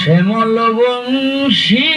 শ্যামল বংশীওয়ালা।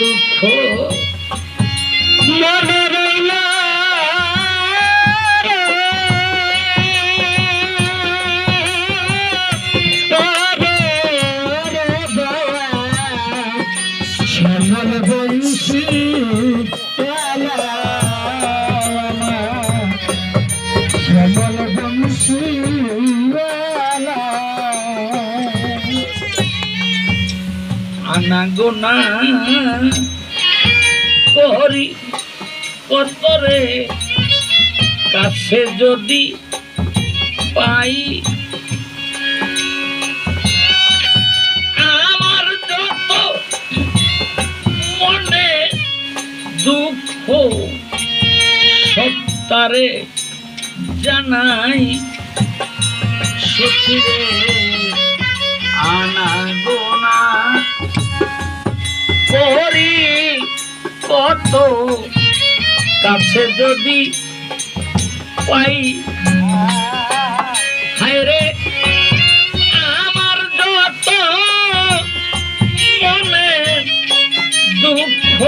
দুঃখ। মনে রইল শ্যামল বংশী শ্যামল বংশী আনাগোনা করি কতরে? কাছে যদি পাই আমার যত মনে দুঃখ সত্তারে জানাই সখিরে। করি কত কাছে যদি পাই। রে, আমার যত মনে দুঃখ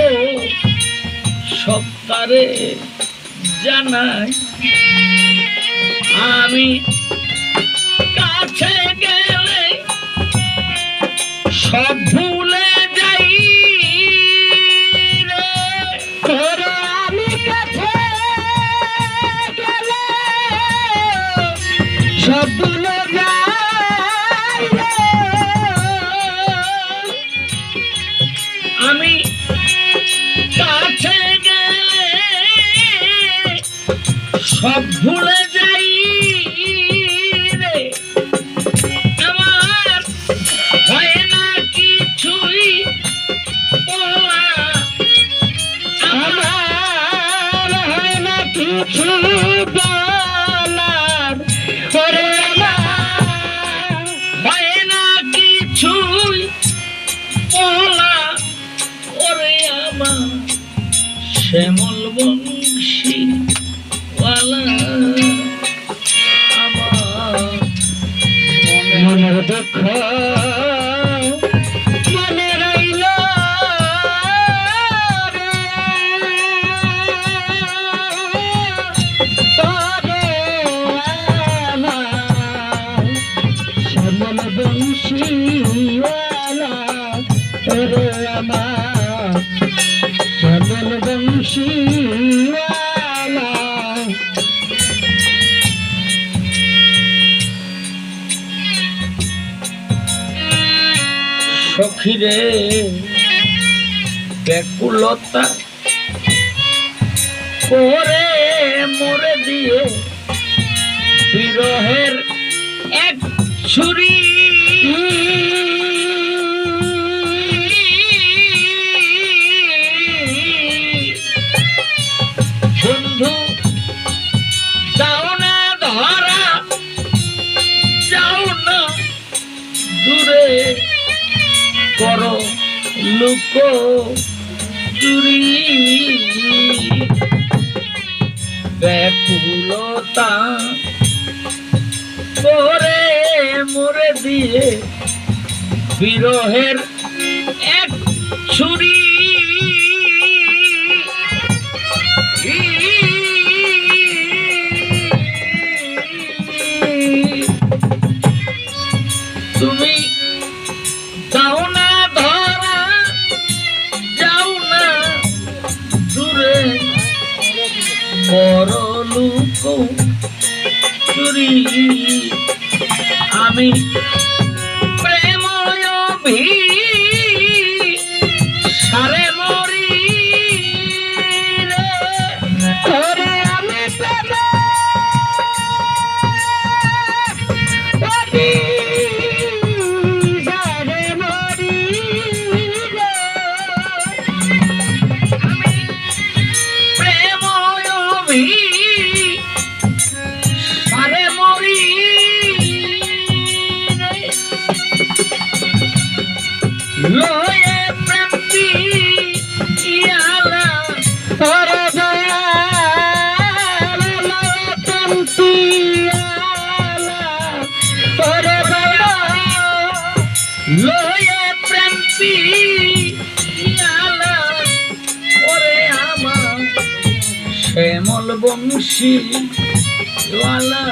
সত্তারে জানাই। আমি কাছে গেলে সব ভুলে আমি কাছে সব ভুলে সখিরে ব্যাকুলতা করে মরে দিয়ে বিরহের এক ছুরি লুক চুরি ব্যাকুলতা করে মরে দিয়ে বিরহের এক ছুরি homem লয়া প্রেম পিয়ালা ওরে আমার। শ্যামল বংশী লালা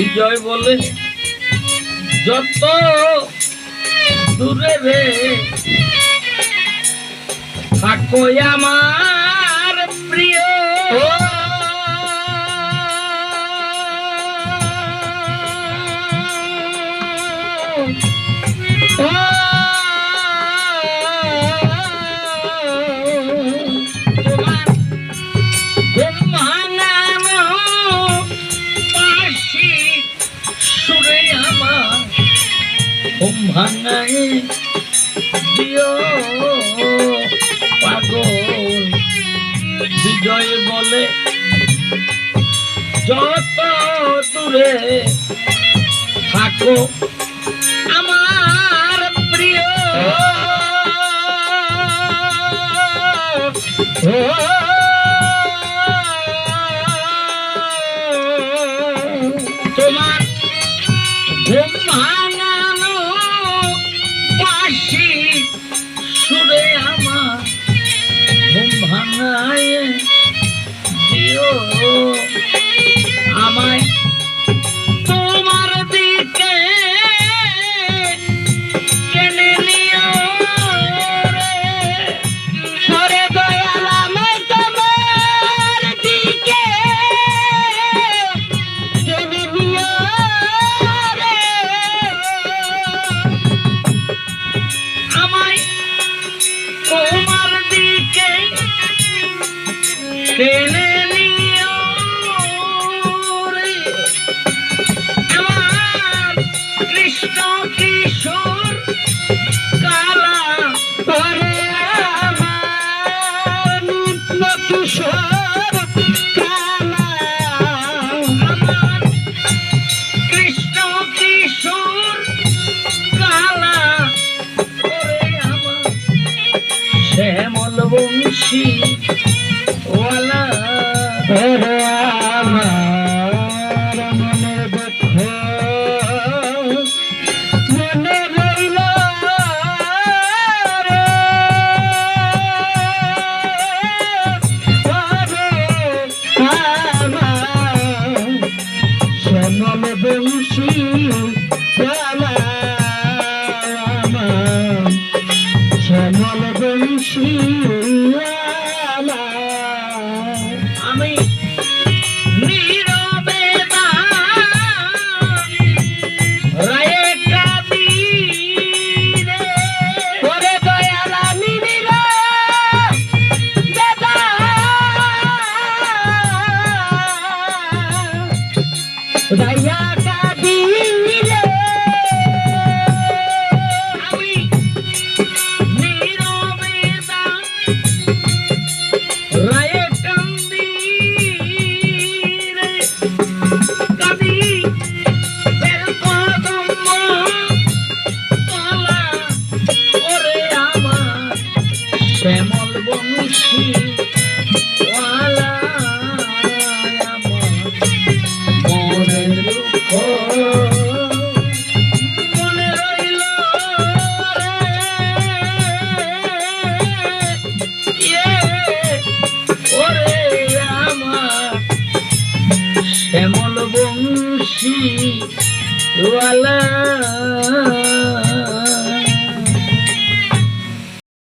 বিজয় বলে যত দূরে রে থাকো আমার যত দূরে থাকো আমার প্রিয়। শ্যামল বংশী ওয়ালা আমার মনের দুঃখ। মনে রইল শ্যামল বংশী। ওয়ালা